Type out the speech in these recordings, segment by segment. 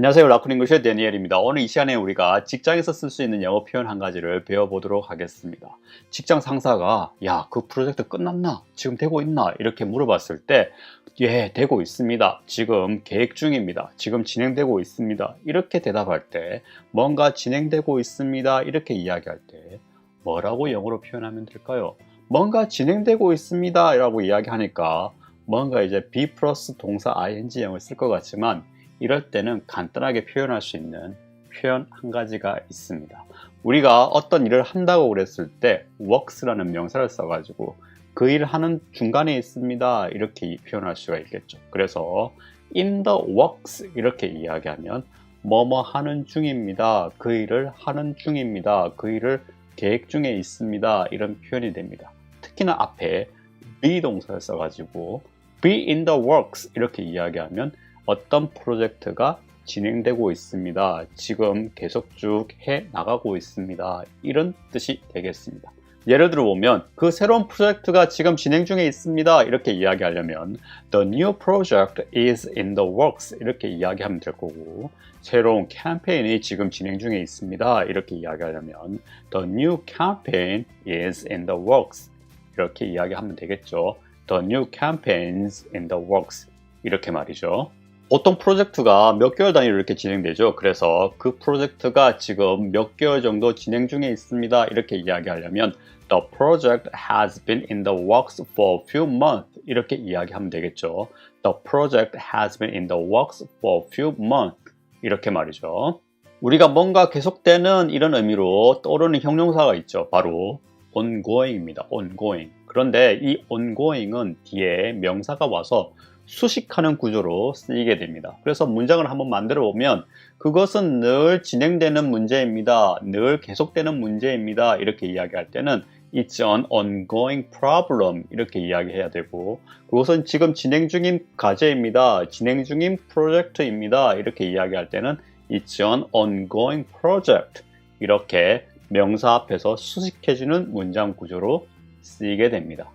안녕하세요. 라쿤잉글리시의 데니엘입니다. 오늘 이 시간에 우리가 직장에서 쓸 수 있는 영어 표현 한 가지를 배워보도록 하겠습니다. 직장 상사가 야, 그 프로젝트 끝났나? 지금 되고 있나? 이렇게 물어봤을 때 예, 되고 있습니다. 지금 계획 중입니다. 지금 진행되고 있습니다. 이렇게 대답할 때 뭔가 진행되고 있습니다. 이렇게 이야기할 때 뭐라고 영어로 표현하면 될까요? 뭔가 진행되고 있습니다. 라고 이야기하니까 뭔가 이제 be 플러스 동사 ing형을 쓸 것 같지만 이럴 때는 간단하게 표현할 수 있는 표현 한 가지가 있습니다. 우리가 어떤 일을 한다고 그랬을 때 works라는 명사를 써가지고 그 일을 하는 중간에 있습니다. 이렇게 표현할 수가 있겠죠. 그래서 in the works 이렇게 이야기하면 뭐뭐 하는 중입니다. 그 일을 하는 중입니다. 그 일을 계획 중에 있습니다. 이런 표현이 됩니다. 특히나 앞에 be 동사를 써가지고 be in the works 이렇게 이야기하면 어떤 프로젝트가 진행되고 있습니다. 지금 계속 쭉 해 나가고 있습니다. 이런 뜻이 되겠습니다. 예를 들어 보면 그 새로운 프로젝트가 지금 진행 중에 있습니다. 이렇게 이야기하려면 The new project is in the works 이렇게 이야기하면 될 거고 새로운 캠페인이 지금 진행 중에 있습니다. 이렇게 이야기하려면 The new campaign is in the works 이렇게 이야기하면 되겠죠. The new campaigns in the works 이렇게 말이죠. 보통 프로젝트가 몇 개월 단위로 이렇게 진행되죠. 그래서 그 프로젝트가 지금 몇 개월 정도 진행 중에 있습니다. 이렇게 이야기하려면 The project has been in the works for a few months. 이렇게 이야기하면 되겠죠. The project has been in the works for a few months. 이렇게 말이죠. 우리가 뭔가 계속되는 이런 의미로 떠오르는 형용사가 있죠. 바로 ongoing입니다. ongoing. 그런데 이 ongoing은 뒤에 명사가 와서 수식하는 구조로 쓰이게 됩니다. 그래서 문장을 한번 만들어 보면 그것은 늘 진행되는 문제입니다. 늘 계속되는 문제입니다. 이렇게 이야기할 때는 It's an ongoing problem 이렇게 이야기해야 되고 그것은 지금 진행 중인 과제입니다. 진행 중인 프로젝트입니다. 이렇게 이야기할 때는 It's an ongoing project 이렇게 명사 앞에서 수식해주는 문장 구조로 쓰이게 됩니다.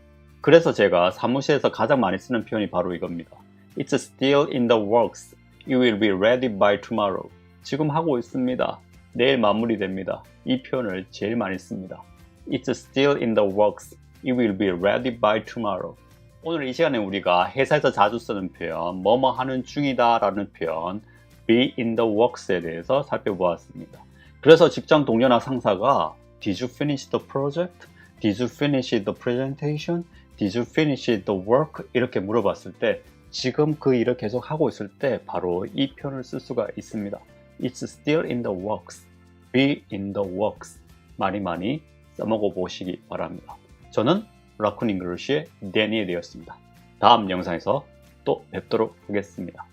그래서 제가 사무실에서 가장 많이 쓰는 표현이 바로 이겁니다. It's still in the works. It will be ready by tomorrow. 지금 하고 있습니다. 내일 마무리됩니다. 이 표현을 제일 많이 씁니다. It's still in the works. It will be ready by tomorrow. 오늘 이 시간에 우리가 회사에서 자주 쓰는 표현, 뭐뭐 하는 중이다 라는 표현, be in the works에 대해서 살펴보았습니다. 그래서 직장 동료나 상사가 Did you finish the project? Did you finish the presentation? Did you finish the work? 이렇게 물어봤을 때 지금 그 일을 계속 하고 있을 때 바로 이 표현을 쓸 수가 있습니다. It's still in the works. Be in the works. 많이 많이 써먹어 보시기 바랍니다. 저는 라쿤 잉글리시의 데니에 되었습니다. 다음 영상에서 또 뵙도록 하겠습니다.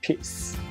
Peace.